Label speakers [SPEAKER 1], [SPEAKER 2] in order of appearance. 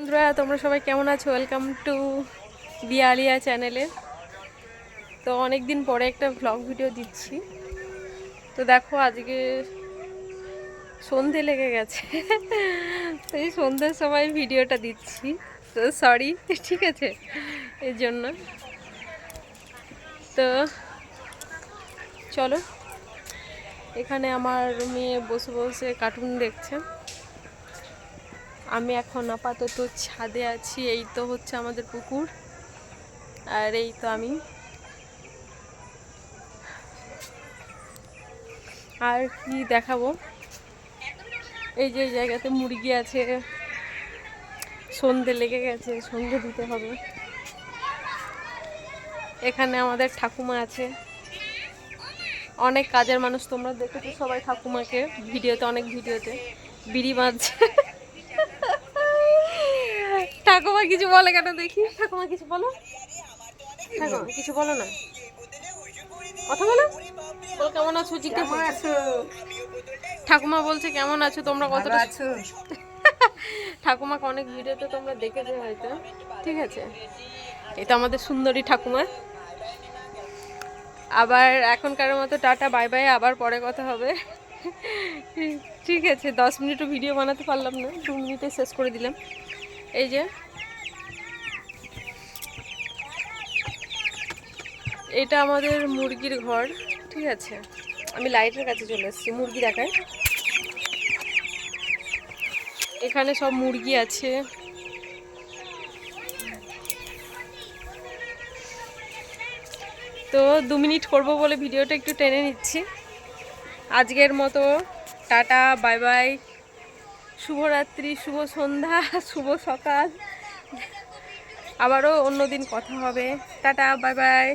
[SPEAKER 1] বন্ধুরা, তোমরা সবাই কেমন আছো? ওয়েলকাম টু বিয়ালিয়া চ্যানেলে তো অনেক দিন পরে একটা ভ্লগ ভিডিও দিচ্ছি। তো দেখো, আজকে সন্ধে লেগে গেছে। তো এই সন্ধ্যের সময় ভিডিওটা দিচ্ছি। তো সরি ঠিক আছে, এর জন্য। তো চলো, এখানে আমার মেয়ে বসে বসে কার্টুন দেখছে। আমি এখন আপাতত ছাদে আছি, এই তো হচ্ছে আমাদের পুকুর, আর এই তো আমি। আর কি দেখাবো? এই যে জায়গাতে মুরগি আছে, সন্ধে লেগে গেছে, সন্ধে দিতে হবে। এখানে আমাদের ঠাকুমা আছে। অনেক কাজের মানুষ, তোমরা দেখেছ সবাই ঠাকুমাকে, ভিডিওতে, অনেক ভিডিওতে, বিড়ি বাঁধছে। ঠাকুমা কিছু বলে কেন দেখি? ঠাকুমা কিছু বলো। ঠাকুমা কিছু বলো না। কথা বলো। কেমন আছো? জিজ্ঞাসা
[SPEAKER 2] আছো?
[SPEAKER 1] ঠাকুমা বলছে কেমন আছো তোমরা কতটা?
[SPEAKER 2] আছো।
[SPEAKER 1] ঠাকুমাকে অনেক ভিডিওতে তোমরা দেখেছ হয়তো। ঠিক আছে। এটা আমাদের সুন্দরী ঠাকুমা। আবার এখনকার মতো টাটা বাই বাই আবার পরে কথা হবে। ঠিক আছে দশ মিনিটও ভিডিও বানাতে পারলাম না। দু মিনিটে শেষ করে দিলাম। এই যে। এটা আমাদের মুরগির ঘর, ঠিক আছে? আমি লাইটের কাছে চলে এসেছি, মুরগি দেখায় এখানে সব মুরগি আছে। তো দু মিনিট করব বলে ভিডিওটা একটু টেনে নিচ্ছি। আজকের মতো, টাটা, বাই বাই। শুভরাত্রি শুভ সন্ধ্যা শুভ সকাল। আবারও অন্যদিন কথা হবে। Tata bye bye.